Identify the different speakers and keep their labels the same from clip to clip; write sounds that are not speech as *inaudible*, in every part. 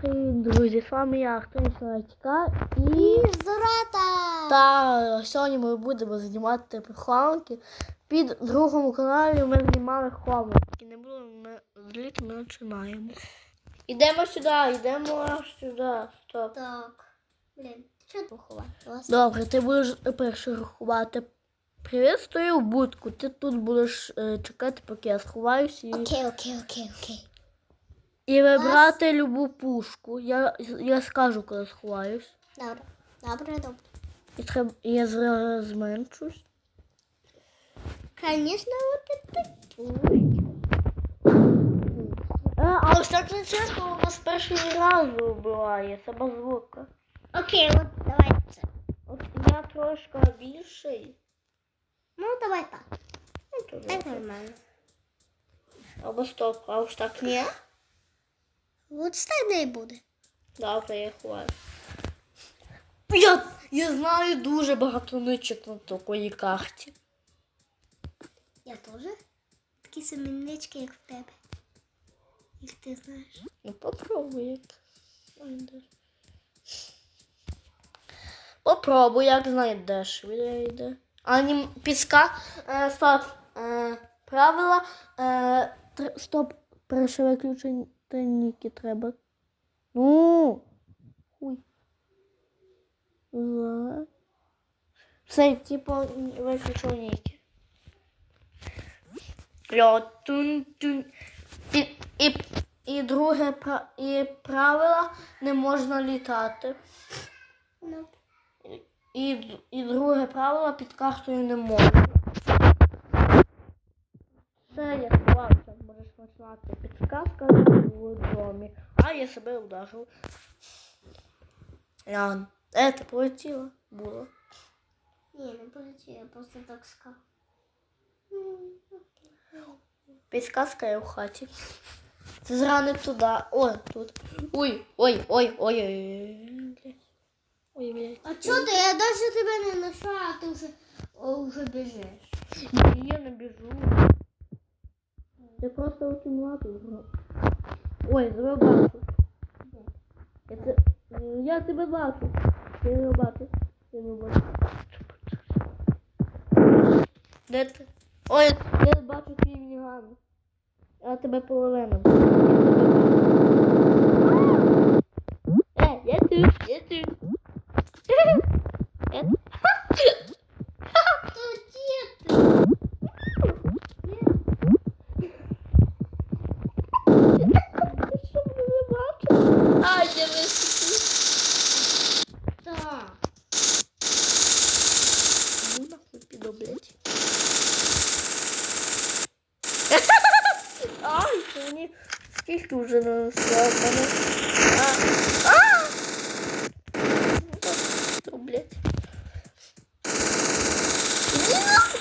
Speaker 1: Привіт, друзі! З вами я, Артем Сарачка. І
Speaker 2: Зората!
Speaker 1: та сьогодні ми будемо знімати хованки. Під другому каналі ми знімали хованки. Не було ми зліт, ми починаємо. Ідемо сюди, йдемо сюди. Стоп.
Speaker 2: Так. Блін, що поховати вас?
Speaker 1: Добре, ти будеш перший рахувати. Привіт, стою в будку. Ти тут будеш е, чекати, поки я сховаюся. І...
Speaker 2: Окей, окей, окей, окей.
Speaker 1: І вибрати любу пушку. Я, я скажу, коли сховаюсь.
Speaker 2: Добре. Добре, добре.
Speaker 1: І треба, я зра- зменшусь.
Speaker 2: Звісно, от це
Speaker 1: Е, а ось так не чесно, у нас перший раз вбиває сама звука.
Speaker 2: Окей, от давай це.
Speaker 1: От я трошки більший.
Speaker 2: Ну, давай так.
Speaker 1: Ну, то
Speaker 2: Так
Speaker 1: добре.
Speaker 2: нормально.
Speaker 1: Або стоп, а ось так ні.
Speaker 2: От так не буде.
Speaker 1: Добре, я ховаю. Я, я знаю дуже багато ничок на такої карті.
Speaker 2: Я теж. Такі самі нички, як в тебе. Як ти знаєш.
Speaker 1: Ну попробуй як. Попробуй, як знайдеш. Відійде. А ні, піска. Е, стоп. Е, правила. Е, тр- стоп. Перше виключення ніки треба. Ну. Хуй. За. Все, типу, виключив ніки. Тун-тун. І, і, і друге і правило не можна літати.
Speaker 2: Ну,
Speaker 1: І, і друге правило під картою не можна. Це я починати підсказка в домі. А я себе ударив. Ян, е, ти полетіла? Було.
Speaker 2: ні, не полетів, я просто так сказав.
Speaker 1: Підсказка є в хаті. Це зрани туди. Ой, тут. Ой, ой, ой, ой, ой. Ой, блядь.
Speaker 2: А чого ти? Я навіть тебе не знайшла, а ти вже, о, вже біжиш.
Speaker 1: Ні, я не біжу. Я просто лапу. Ой, бачу. Я, це... я тебе бачу. Я не бачу. Я не бачу. Де ти? Ой, я бачу твій мініган. А тебе половина. Е, я тут, я тут. Я тут.
Speaker 2: Тут діти.
Speaker 1: Що мене бачиш? Ай, я високі.
Speaker 2: Так.
Speaker 1: Ну, нахуй піду, блядь. Ай, мені скільки вже нанесла в мене. А, а! Ну, так, то, блядь. Ні, нахуй.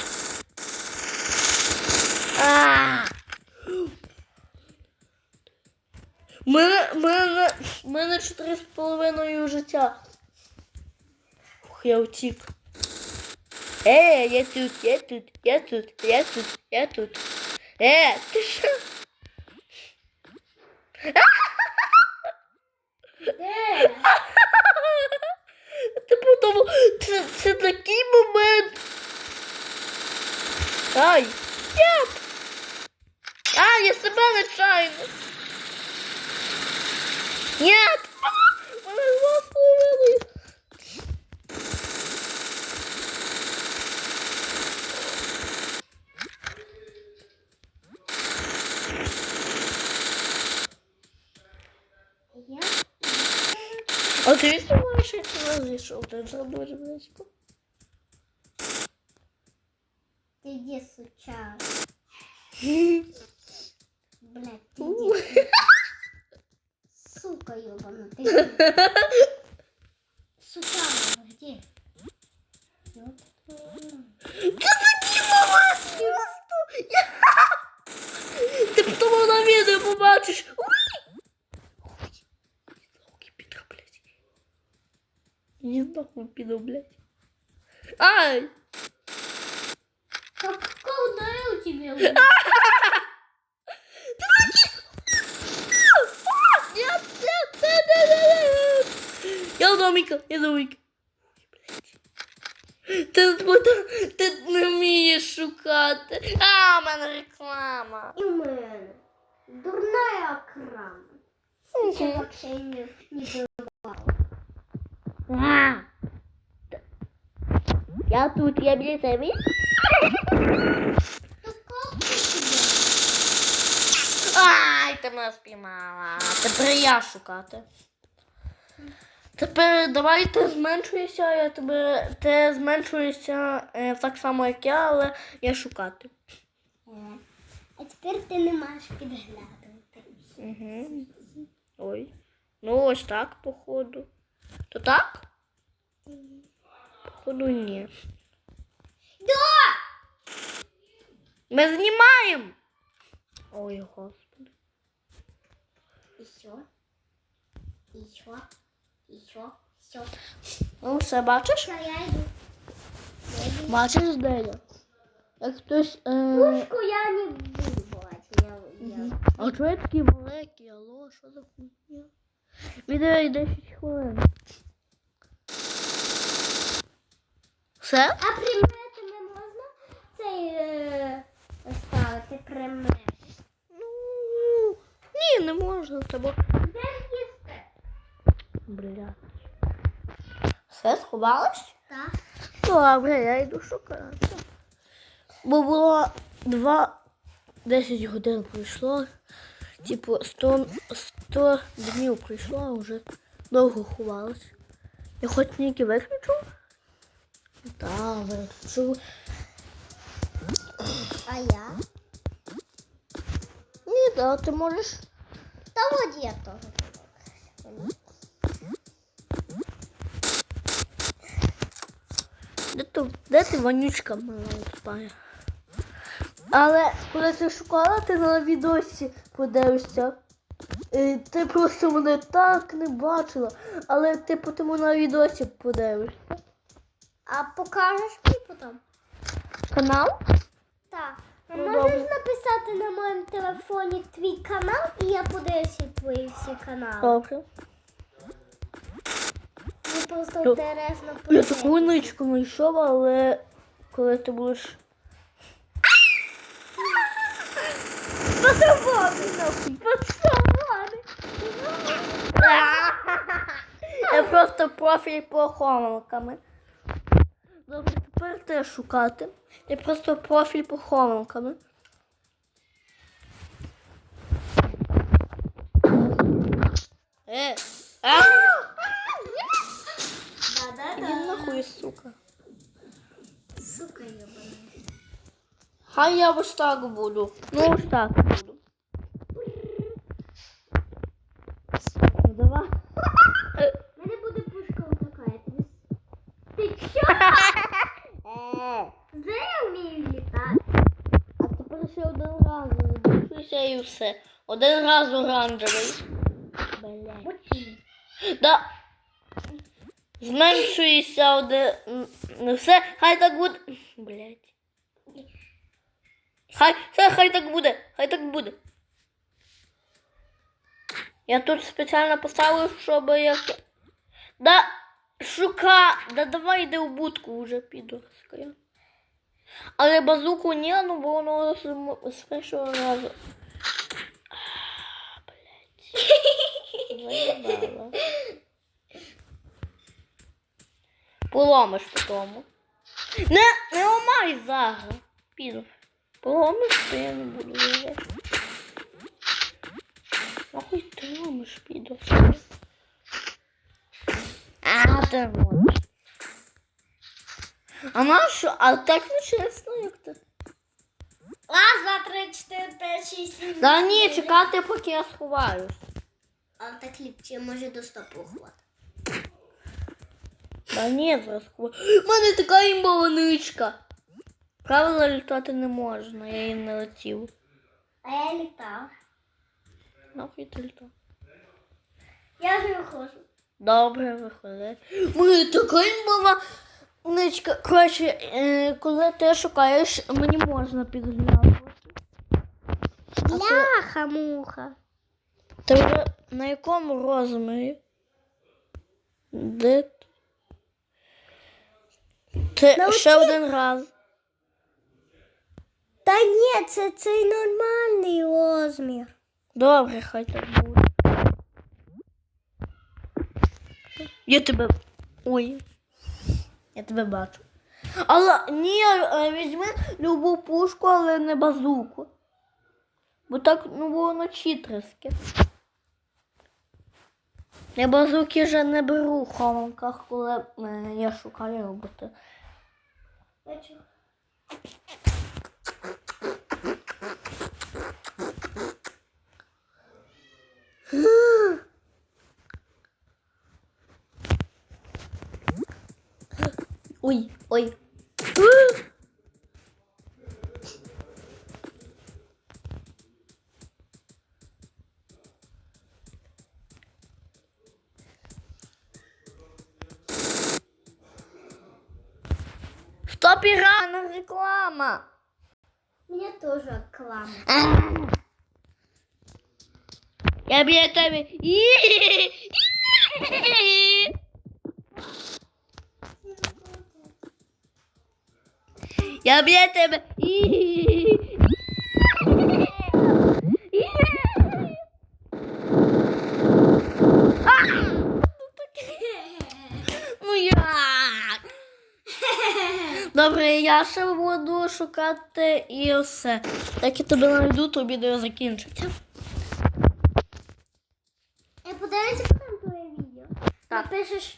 Speaker 1: А! Мене, мене, мене чотири з половиною життя. Ух, я утік. Е, я тут, я тут, я тут, я тут, я тут. Е, ти що?
Speaker 2: Де?
Speaker 1: тому це, це такий момент. Ай, нет. А, я себе нечайно. А, Мене два з половиною.
Speaker 2: Я?
Speaker 1: А ти видишь, як ти раз зійшов, ти дуже близько.
Speaker 2: Ти де сучара? Блядь, ти де? Сука ебана, ты где? Сучара, где? Ёб твою мать.
Speaker 1: Ти потім на відео побачиш. Уй! Нахуй піду, блядь. Не нахуй піду, блядь. Ай!
Speaker 2: Как ударил?
Speaker 1: Нет, нет, нет, домика, я домика. Ти, ти, ти не вмієш шукати. А, в мене реклама.
Speaker 2: І в мене. Дурна крама. Я вообще не, не
Speaker 1: А. Я тут, я біля тебе. Ай, ти мене спіймала. Тепер я шукати. Тепер давай ти зменшуєшся, я тебе ти зменшуєшся е, так само, як я, але я шукати.
Speaker 2: А тепер ти не маєш підглядувати.
Speaker 1: Угу. Ой. Ну ось так, походу. То так? Походу, ні.
Speaker 2: Да!
Speaker 1: Ми знімаємо. Ой, господи.
Speaker 2: Еще. Еще. Еще. Все.
Speaker 1: Ну, все бачиш?
Speaker 2: Я йду.
Speaker 1: Бачиш, де я? Як хтось. Е...
Speaker 2: Пушку я не буду бувати. Я, я...
Speaker 1: А чого я такий великий? Алло, що за хуйня? Відео йде 10 хвилин. Все?
Speaker 2: А приметами можна цей е, ставити примет?
Speaker 1: Ну, ні, не можна з тобою.
Speaker 2: Де їсти?
Speaker 1: Бля. Все, сховалась?
Speaker 2: Так.
Speaker 1: Добре, я йду шукати. Бо було два 10 годин пройшло. Типу 100, 100 днів пройшло, а вже довго ховалась. Я хоч тільки виключу? Так, виключу.
Speaker 2: А я?
Speaker 1: Ні, да, ти можеш.
Speaker 2: Та от я теж.
Speaker 1: Де ти, де ти вонючка мала спає? Але коли ти шукала, ти на відосі подивишся. Ти просто мене так не бачила, але ти по тому на відосі подивишся.
Speaker 2: А покажеш мені потім?
Speaker 1: Канал?
Speaker 2: Так.
Speaker 1: Ну,
Speaker 2: можеш
Speaker 1: добре.
Speaker 2: написати на моєму телефоні твій канал, і я подивлюся твої всі канали.
Speaker 1: Добре.
Speaker 2: Мені просто
Speaker 1: То-
Speaker 2: інтересно
Speaker 1: Я
Speaker 2: подивитися.
Speaker 1: таку ничку знайшов, але коли ти будеш. Пацани, нахуй, пацани. Я просто профіль похованками. Добре, тепер те шукати. Я просто профіль похованками. Е, а!
Speaker 2: Да-да-да.
Speaker 1: нахуй, сука.
Speaker 2: Сука ебаная.
Speaker 1: Хай я ось так буду. Ну ось так буду. Ну давай.
Speaker 2: Вмію літати?
Speaker 1: А тепер ще один раз залишився і все. Один раз оранжевий. Блять. Да. Зменшується один. Не все. Хай так буде. Блять. Хай, все, хай так буде. Хай так буде. Я тут спеціально поставив, щоб як. Да, шука. Да давай йди в будку вже підорська. Але базуку ні, ну бо воно з- першого разу. Заїбала. Поломиш по тому. Не, не ламай зараз. Піду. Поломиш, то я не буду. Нахуй ти ламиш, піду. А, ти. А на? А так не чесно, як ти?
Speaker 2: Раз, два, три, чотири, п'ять, шість, сім.
Speaker 1: Да ні, чекати, поки я сховаюсь.
Speaker 2: А так ліпче, може до стопу хват.
Speaker 1: Да ні, зараз ховаю. У мене така імбаланичка. Правила літати не можна, я її не летів.
Speaker 2: А я літав.
Speaker 1: Нахуй ти літав.
Speaker 2: Я вже виходжу.
Speaker 1: Добре, виходить. У мене така імбала ничка. Коротше, е, коли ти шукаєш, мені можна підглядувати. А ти,
Speaker 2: Бляха-муха.
Speaker 1: ти вже на якому розмірі? Де? т- Це
Speaker 2: На
Speaker 1: ще один раз.
Speaker 2: Та ні, це цей нормальний розмір.
Speaker 1: Добре, хай так буде. Я тебе. Ой. Я тебе бачу. Але ні, е, візьми любу пушку, але не базуку. Бо так ну воно читерське. Я базуки вже не беру в хованках, коли е, я шукаю роботи. Ой, ой. Стоп, Ирана, реклама.
Speaker 2: Мені теж клама.
Speaker 1: Я біля тебе. Я біля тебе. Ну як? Добре, я ще буду шукати і все. Так я тебе знайду, то відео закінчиться.
Speaker 2: Я подивлюся потім твоє відео.
Speaker 1: Так.
Speaker 2: Напишеш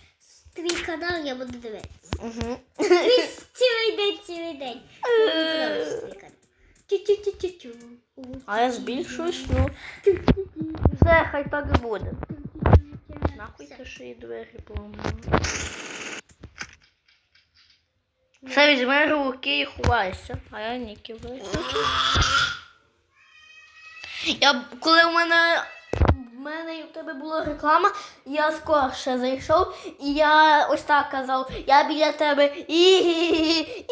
Speaker 2: твій канал, я буду дивитися.
Speaker 1: Угу.
Speaker 2: Твій *laughs* Цілий день, цілий день. Тю-тю-тю-тю-тю.
Speaker 1: А я збільшуюсь, ну. Все, хай так і буде. Нахуй ти ще й двері поламала. Все, візьми руки і ховайся, а я не киваю. Я, коли у мене, в мене і в тебе була реклама, я скорше зайшов, і я ось так казав, я біля тебе і.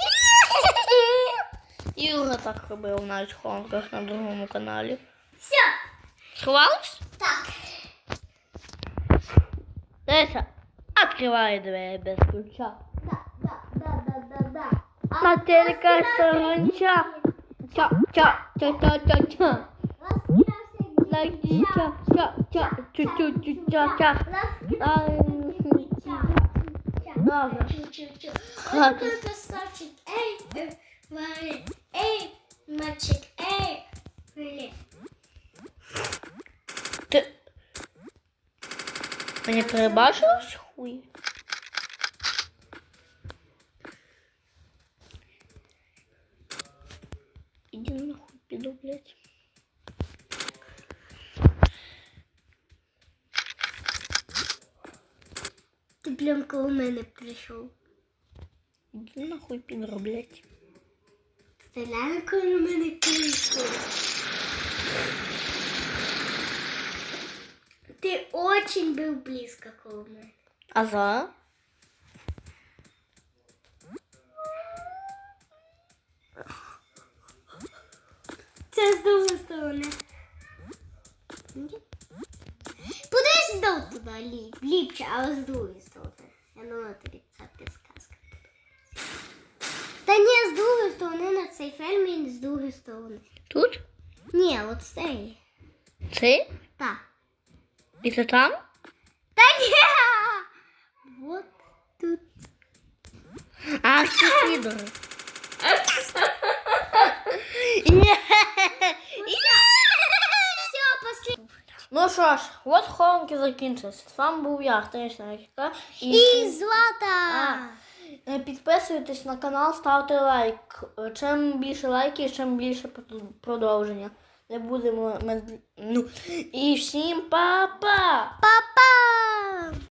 Speaker 1: Юра так робив навіть в хонках на другому каналі.
Speaker 2: Все.
Speaker 1: Сховалась?
Speaker 2: Так.
Speaker 1: Дивися, відкривай двері без ключа.
Speaker 2: Да, да, да, да, да, да. А
Speaker 1: Мателька саранча. Ча, ча, ча, ча, ча, ча.
Speaker 2: Розкидався
Speaker 1: Так, ча, ча, ча, чу, чу, чу, ча, ча. Ай, Добре.
Speaker 2: Ой, той красавчик. Ей, е, Варя. Ей, мальчик. Ей, Ле.
Speaker 1: Ти... Мені перебачилось хуй? Іди нахуй піду, блядь.
Speaker 2: Прям коло мене прийшов.
Speaker 1: Іди нахуй блядь.
Speaker 2: Ти коло мене прийшов. Ти очень був близько коло мене.
Speaker 1: А за?
Speaker 2: Це з другої сторони. Подивись знов туди, ліп, ліпче, але з другої сторони. Я думала, тобі це підсказка. Та ні, з другої сторони на цей фермі, з другої сторони.
Speaker 1: Тут?
Speaker 2: Ні, от з цієї.
Speaker 1: Це?
Speaker 2: Так.
Speaker 1: І це там?
Speaker 2: Та *laughs* ні! Вот тут.
Speaker 1: А, це підори. Є! Ну що ж, от хованки закінчилися. З вами був я, Артемічна Ріка.
Speaker 2: І злата.
Speaker 1: А, Підписуйтесь на канал, ставте лайк. Е, Чим більше лайків, чим більше продовження. Не будемо. ми- Ну. І всім па-па!
Speaker 2: Па-па!